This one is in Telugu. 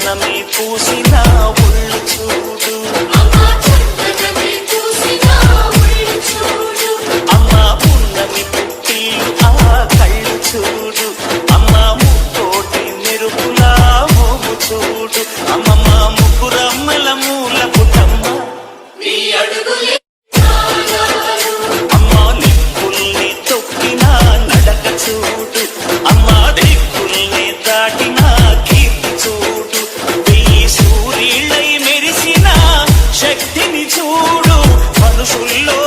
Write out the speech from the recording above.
చందనమే పూసిన ఒళ్ళు చూడు. అమ్మ ఉన్నమి పుట్టి ఆ కళ్ళు చూడు. అమ్మ ముక్కోటి మెరుపులా మోము చూడు. అమ్మ చూడు మనుషుల్లో